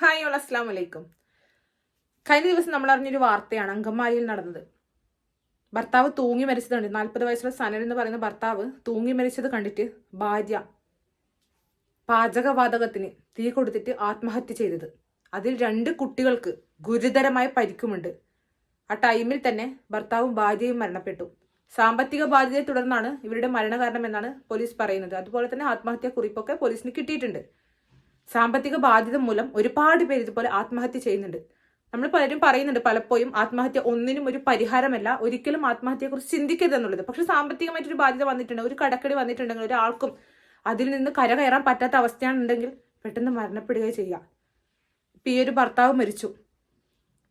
Hi all അസ്ലാം വലൈക്കും കഴിഞ്ഞ ദിവസം നമ്മൾ അറിഞ്ഞൊരു വാർത്തയാണ് അങ്കമാലിയിൽ നടന്നത്. ഭർത്താവ് തൂങ്ങി മരിച്ചതുണ്ട്. നാൽപ്പത് വയസ്സുള്ള സനൽ എന്ന് പറയുന്ന ഭർത്താവ് തൂങ്ങി മരിച്ചത് കണ്ടിട്ട് ഭാര്യ പാചകവാതകത്തിന് തീ കൊടുത്തിട്ട് ആത്മഹത്യ ചെയ്തത്. അതിൽ രണ്ട് കുട്ടികൾക്ക് ഗുരുതരമായ പരിക്കുമുണ്ട്. ആ ടൈമിൽ തന്നെ ഭർത്താവും ഭാര്യയും മരണപ്പെട്ടു. സാമ്പത്തിക ബാധ്യതയെ തുടർന്നാണ് ഇവരുടെ മരണകാരണം എന്നാണ് പോലീസ് പറയുന്നത്. അതുപോലെ തന്നെ ആത്മഹത്യാ കുറിപ്പൊക്കെ പോലീസിന് കിട്ടിയിട്ടുണ്ട്. സാമ്പത്തിക ബാധ്യത മൂലം ഒരുപാട് പേര് ഇതുപോലെ ആത്മഹത്യ ചെയ്യുന്നുണ്ട്. നമ്മൾ പലരും പറയുന്നുണ്ട് പലപ്പോഴും ആത്മഹത്യ ഒന്നിനും ഒരു പരിഹാരമല്ല ഒരിക്കലും ആത്മഹത്യയെക്കുറിച്ച് ചിന്തിക്കരുത് എന്നുള്ളത്. പക്ഷെ സാമ്പത്തികമായിട്ടൊരു ബാധ്യത വന്നിട്ടുണ്ട് ഒരു കടക്കടി വന്നിട്ടുണ്ടെങ്കിൽ ഒരാൾക്കും അതിൽ നിന്ന് കരകയറാൻ പറ്റാത്ത അവസ്ഥയാണെന്നുണ്ടെങ്കിൽ പെട്ടെന്ന് മരണപ്പെടുകയോ ചെയ്യുക. ഇപ്പം ഈ ഒരു ഭർത്താവ് മരിച്ചു.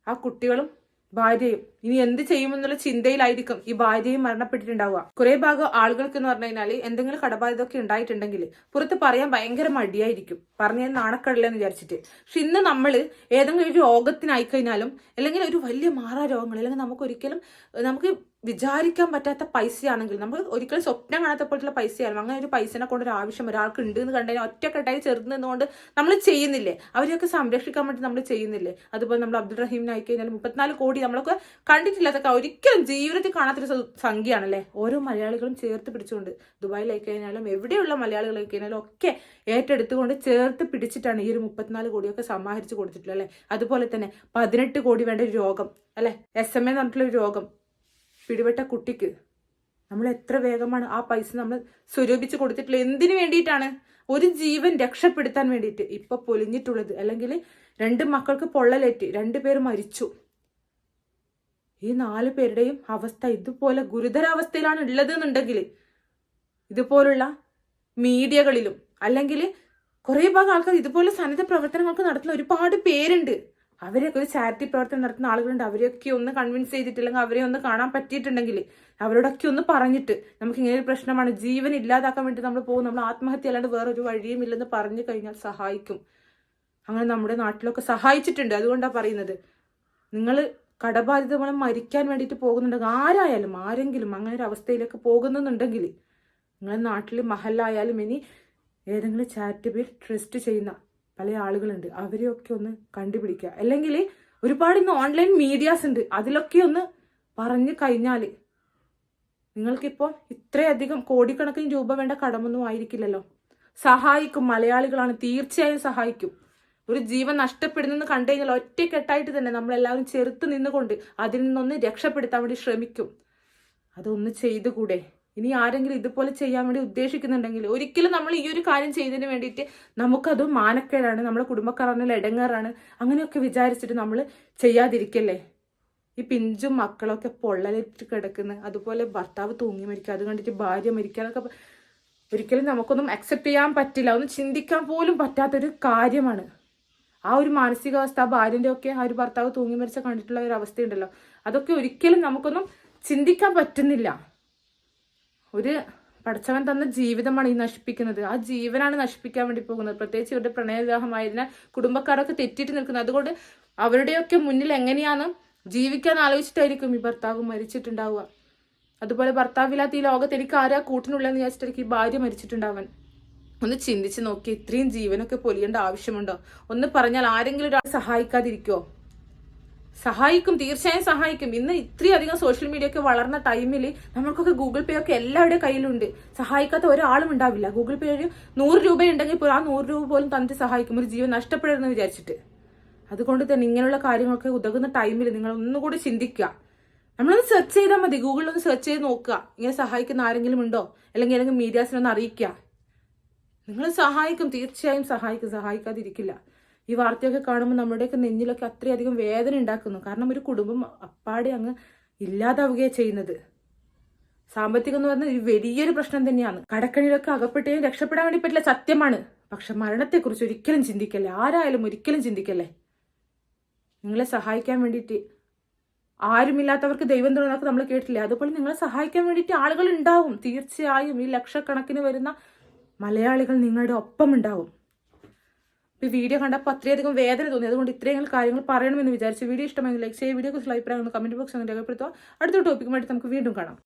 ആ കുട്ടികളും ഭാര്യയും ഇനി എന്ത് ചെയ്യുമെന്നുള്ള ചിന്തയിലായിരിക്കും ഈ ഭാര്യയും മരണപ്പെട്ടിട്ടുണ്ടാവുക. കുറെ ഭാഗം ആളുകൾക്ക് എന്ന് പറഞ്ഞു കഴിഞ്ഞാൽ എന്തെങ്കിലും കടബാധ്യത ഒക്കെ ഉണ്ടായിട്ടുണ്ടെങ്കിൽ പുറത്ത് പറയാൻ ഭയങ്കര മടിയായിരിക്കും. പറഞ്ഞാൽ നാണക്കടലെന്ന് വിചാരിച്ചിട്ട്. പക്ഷെ ഇന്ന് നമ്മൾ ഏതെങ്കിലും ഒരു രോഗത്തിനായി കഴിഞ്ഞാലും അല്ലെങ്കിൽ ഒരു വലിയ മാറാ രോഗങ്ങൾ അല്ലെങ്കിൽ നമുക്ക് ഒരിക്കലും നമുക്ക് വിചാരിക്കാൻ പറ്റാത്ത പൈസയാണെങ്കിൽ നമ്മൾ ഒരിക്കലും സ്വപ്നം കാണാത്ത പോലത്തുള്ള പൈസയാണ് അങ്ങനെ ഒരു പൈസനെ കൊണ്ട് ഒരു ആവശ്യം ഒരാൾക്ക് ഉണ്ട് എന്ന് കണ്ടതിന് ഒറ്റക്കെട്ടായി ചെറുത് നിന്നുകൊണ്ട് നമ്മൾ ചെയ്യുന്നില്ലേ? അവരെയൊക്കെ സംരക്ഷിക്കാൻ വേണ്ടി നമ്മൾ ചെയ്യുന്നില്ലേ? അതുപോലെ നമ്മൾ അബ്ദുൾ റഹീമിനായി കഴിഞ്ഞാൽ മുപ്പത്തിനാല് കോടി നമ്മളൊക്കെ കണ്ടിട്ടില്ലാത്ത ഒരിക്കലും ജീവിതത്തിൽ കാണാത്തൊരു സംഖ്യയാണല്ലേ? ഓരോ മലയാളികളും ചേർത്ത് പിടിച്ചുകൊണ്ട് ദുബായിലായി കഴിഞ്ഞാലും എവിടെയുള്ള മലയാളികളായി കഴിഞ്ഞാലും ഒക്കെ ഏറ്റെടുത്തുകൊണ്ട് ചേർത്ത് പിടിച്ചിട്ടാണ് ഈ ഒരു മുപ്പത്തിനാല് കോടിയൊക്കെ സമാഹരിച്ച് കൊടുത്തിട്ടുള്ളത് അല്ലേ? അതുപോലെ തന്നെ പതിനെട്ട് കോടി വേണ്ട ഒരു രോഗം അല്ലെ? എസ് എം എ പറഞ്ഞിട്ടുള്ള ഒരു രോഗം. പിടിപെട്ട കുട്ടിക്ക് നമ്മൾ എത്ര വേഗമാണ് ആ പൈസ നമ്മൾ സ്വരൂപിച്ച് കൊടുത്തിട്ടുള്ളത്? എന്തിനു വേണ്ടിയിട്ടാണ്? ഒരു ജീവൻ രക്ഷപ്പെടുത്താൻ വേണ്ടിയിട്ട്. ഇപ്പൊ പൊലിഞ്ഞിട്ടുള്ളത്. അല്ലെങ്കിൽ രണ്ട് മക്കൾക്ക് പൊള്ളലേറ്റ്. രണ്ടുപേർ മരിച്ചു. ഈ നാല് പേരുടെയും അവസ്ഥ ഇതുപോലെ ഗുരുതരാവസ്ഥയിലാണ് ഉള്ളത് എന്നുണ്ടെങ്കിൽ ഇതുപോലുള്ള മീഡിയകളിലും അല്ലെങ്കിൽ കുറേ ഭാഗം ആൾക്കാർ ഇതുപോലെ സന്നദ്ധ പ്രവർത്തനങ്ങൾക്ക് നടത്തുന്ന ഒരുപാട് പേരുണ്ട്. അവരെയൊക്കെ ഒരു ചാരിറ്റി പ്രവർത്തനം നടത്തുന്ന ആളുകളുണ്ട്. അവരെയൊക്കെ ഒന്ന് കൺവിൻസ് ചെയ്തിട്ടില്ലെങ്കിൽ അവരെ ഒന്ന് കാണാൻ പറ്റിയിട്ടുണ്ടെങ്കിൽ അവരോടൊക്കെ ഒന്ന് പറഞ്ഞിട്ട് നമുക്ക് ഇങ്ങനെ ഒരു പ്രശ്നമാണ്. ജീവൻ ഇല്ലാതാക്കാൻ വേണ്ടി നമ്മൾ പോകും. നമ്മൾ ആത്മഹത്യ അല്ലാണ്ട് വേറൊരു വഴിയും ഇല്ലെന്ന് പറഞ്ഞു കഴിഞ്ഞാൽ സഹായിക്കും. അങ്ങനെ നമ്മുടെ നാട്ടിലൊക്കെ സഹായിച്ചിട്ടുണ്ട്. അതുകൊണ്ടാണ് പറയുന്നത്. നിങ്ങൾ കടബാധിത മൂലം മരിക്കാൻ വേണ്ടിയിട്ട് പോകുന്നുണ്ടെങ്കിൽ ആരായാലും ആരെങ്കിലും അങ്ങനെ ഒരു അവസ്ഥയിലേക്ക് പോകുന്നുണ്ടെങ്കിൽ നിങ്ങളുടെ നാട്ടിൽ മഹലായാലും ഇനി ഏതെങ്കിലും ചാരിറ്റബിൾ ട്രസ്റ്റ് ചെയ്യുന്ന പല ആളുകളുണ്ട്. അവരെയൊക്കെ ഒന്ന് കണ്ടുപിടിക്കുക. അല്ലെങ്കിൽ ഒരുപാട് ഇന്ന് ഓൺലൈൻ മീഡിയാസ് ഉണ്ട്. അതിലൊക്കെ ഒന്ന് പറഞ്ഞു കഴിഞ്ഞാൽ നിങ്ങൾക്കിപ്പോൾ ഇത്രയധികം കോടിക്കണക്കിന് രൂപ വേണ്ട കടമൊന്നും ആയിരിക്കില്ലല്ലോ. സഹായിക്കും. മലയാളികളാണ്. തീർച്ചയായും സഹായിക്കും. ഒരു ജീവൻ നഷ്ടപ്പെടുന്നെന്ന് കണ്ടു കഴിഞ്ഞാൽ ഒറ്റക്കെട്ടായിട്ട് തന്നെ നമ്മളെല്ലാവരും ചെറുത്ത് നിന്നുകൊണ്ട് അതിൽ നിന്നൊന്ന് രക്ഷപ്പെടുത്താൻ വേണ്ടി ശ്രമിക്കും. അതൊന്ന് ചെയ്തുകൂടെ? ഇനി ആരെങ്കിലും ഇതുപോലെ ചെയ്യാൻ വേണ്ടി ഉദ്ദേശിക്കുന്നുണ്ടെങ്കിൽ ഒരിക്കലും നമ്മൾ ഈ ഒരു കാര്യം ചെയ്തതിന് വേണ്ടിയിട്ട് നമുക്കത് മാനക്കേടാണ്. നമ്മളെ കുടുംബക്കാരാണെങ്കിൽ ഇടങ്ങാറാണ്. അങ്ങനെയൊക്കെ വിചാരിച്ചിട്ട് നമ്മൾ ചെയ്യാതിരിക്കല്ലേ? ഈ പിഞ്ചും മക്കളൊക്കെ പൊള്ളലിട്ട് കിടക്കുന്ന. അതുപോലെ ഭർത്താവ് തൂങ്ങി മരിക്കുക അത് കണ്ടിട്ട് ഭാര്യ മരിക്കുക അതൊക്കെ ഒരിക്കലും നമുക്കൊന്നും അക്സെപ്റ്റ് ചെയ്യാൻ പറ്റില്ല. ഒന്നും ചിന്തിക്കാൻ പോലും പറ്റാത്തൊരു കാര്യമാണ്. ആ ഒരു മാനസികാവസ്ഥ ആ ഭാര്യന്റെ ഒക്കെ ആ ഒരു ഭർത്താവ് തൂങ്ങി മരിച്ച കണ്ടിട്ടുള്ള ഒരു അവസ്ഥയുണ്ടല്ലോ. അതൊക്കെ ഒരിക്കലും നമുക്കൊന്നും ചിന്തിക്കാൻ പറ്റുന്നില്ല. ഒരു പഠിച്ചവൻ തന്ന ജീവിതമാണ് ഈ നശിപ്പിക്കുന്നത്. ആ ജീവനാണ് നശിപ്പിക്കാൻ വേണ്ടി പോകുന്നത്. പ്രത്യേകിച്ച് ഇവരുടെ പ്രണയവിവാഹമായതിനാൽ കുടുംബക്കാരൊക്കെ തെറ്റിയിട്ട് നിൽക്കുന്നത്. അതുകൊണ്ട് അവരുടെയൊക്കെ മുന്നിൽ എങ്ങനെയാണ് ജീവിക്കാൻ ആലോചിച്ചിട്ടായിരിക്കും ഈ ഭർത്താവ് മരിച്ചിട്ടുണ്ടാവുക. അതുപോലെ ഭർത്താവില്ലാത്ത ഈ ലോകത്ത് എനിക്ക് ആരാ കൂട്ടിനുള്ളതെന്ന് വിചാരിച്ചിട്ടായിരിക്കും ഈ ഭാര്യ മരിച്ചിട്ടുണ്ടാവാൻ. ഒന്ന് ചിന്തിച്ച് നോക്കി. ഇത്രയും ജീവനൊക്കെ പൊലിയേണ്ട ആവശ്യമുണ്ടോ? ഒന്ന് പറഞ്ഞാൽ ആരെങ്കിലും ഒരാൾ സഹായിക്കാതിരിക്കോ സഹായിക്കും തീർച്ചയായും സഹായിക്കും. ഇന്ന് ഇത്രയധികം സോഷ്യൽ മീഡിയ ഒക്കെ വളർന്ന ടൈമിൽ നമ്മൾക്കൊക്കെ ഗൂഗിൾ പേ ഒക്കെ എല്ലാവരുടെ കയ്യിലുണ്ട്. സഹായിക്കാത്ത ഒരാളും ഉണ്ടാവില്ല. ഗൂഗിൾ പേ ഒരു നൂറ് രൂപ ഉണ്ടെങ്കിൽ പോലും ആ നൂറ് രൂപ പോലും തന്നിട്ട് സഹായിക്കും. ഒരു ജീവൻ നഷ്ടപ്പെടരുതെന്ന് വിചാരിച്ചിട്ട്. അതുകൊണ്ട് തന്നെ ഇങ്ങനെയുള്ള കാര്യങ്ങളൊക്കെ ഉതകുന്ന ടൈമിൽ നിങ്ങൾ ഒന്നുകൂടി ചിന്തിക്കുക. നമ്മളൊന്ന് സെർച്ച് ചെയ്താൽ മതി. ഗൂഗിളിൽ ഒന്ന് സെർച്ച് ചെയ്ത് നോക്കുക. ഇങ്ങനെ സഹായിക്കുന്ന ആരെങ്കിലും ഉണ്ടോ? അല്ലെങ്കിൽ ഏതെങ്കിലും മീഡിയാസിനൊന്ന് അറിയിക്കുക. നിങ്ങൾ സഹായിക്കും തീർച്ചയായും സഹായിക്കും. സഹായിക്കാതിരിക്കില്ല. ഈ വാർത്തയൊക്കെ കാണുമ്പോൾ നമ്മുടെയൊക്കെ നെഞ്ഞിലൊക്കെ അത്രയധികം വേദന ഉണ്ടാക്കുന്നു. കാരണം ഒരു കുടുംബം അപ്പാടെ അങ്ങ് ഇല്ലാതാവുകയാണ് ചെയ്യുന്നത്. സാമ്പത്തികം എന്ന് പറഞ്ഞാൽ വലിയൊരു പ്രശ്നം തന്നെയാണ്. കടക്കണിയിലൊക്കെ അകപ്പെട്ടുകയും രക്ഷപ്പെടാൻ വേണ്ടി പറ്റില്ല സത്യമാണ്. പക്ഷെ മരണത്തെക്കുറിച്ച് ഒരിക്കലും ചിന്തിക്കല്ലേ? ആരായാലും ഒരിക്കലും ചിന്തിക്കല്ലേ? നിങ്ങളെ സഹായിക്കാൻ വേണ്ടിയിട്ട് ആരുമില്ലാത്തവർക്ക് ദൈവം തുറന്നൊക്കെ നമ്മൾ കേട്ടില്ലേ അതുപോലെ നിങ്ങളെ സഹായിക്കാൻ വേണ്ടിയിട്ട് ആളുകൾ ഉണ്ടാവും. തീർച്ചയായും ഈ ലക്ഷക്കണക്കിന് വരുന്ന മലയാളികൾ നിങ്ങളുടെ ഒപ്പം ഉണ്ടാവും ഈ വീഡിയോ കണ്ടപ്പോൾ അത്രയധികം വേദന തോന്നി. അതുകൊണ്ട് ഇത്രയും കാര്യങ്ങൾ പറയണമെന്ന് വിചാരിച്ചു. വീഡിയോ ഇഷ്ടമെങ്കിൽ ലൈക്ക് ചെയ്യുക. വീഡിയോ കുറിച്ചുള്ള അഭിപ്രായങ്ങൾ കമന്റ് ബോക്സ് രേഖപ്പെടുത്തുക. അടുത്ത ടോപ്പിക്കുമായിട്ട് നമുക്ക് വീണ്ടും കാണാം.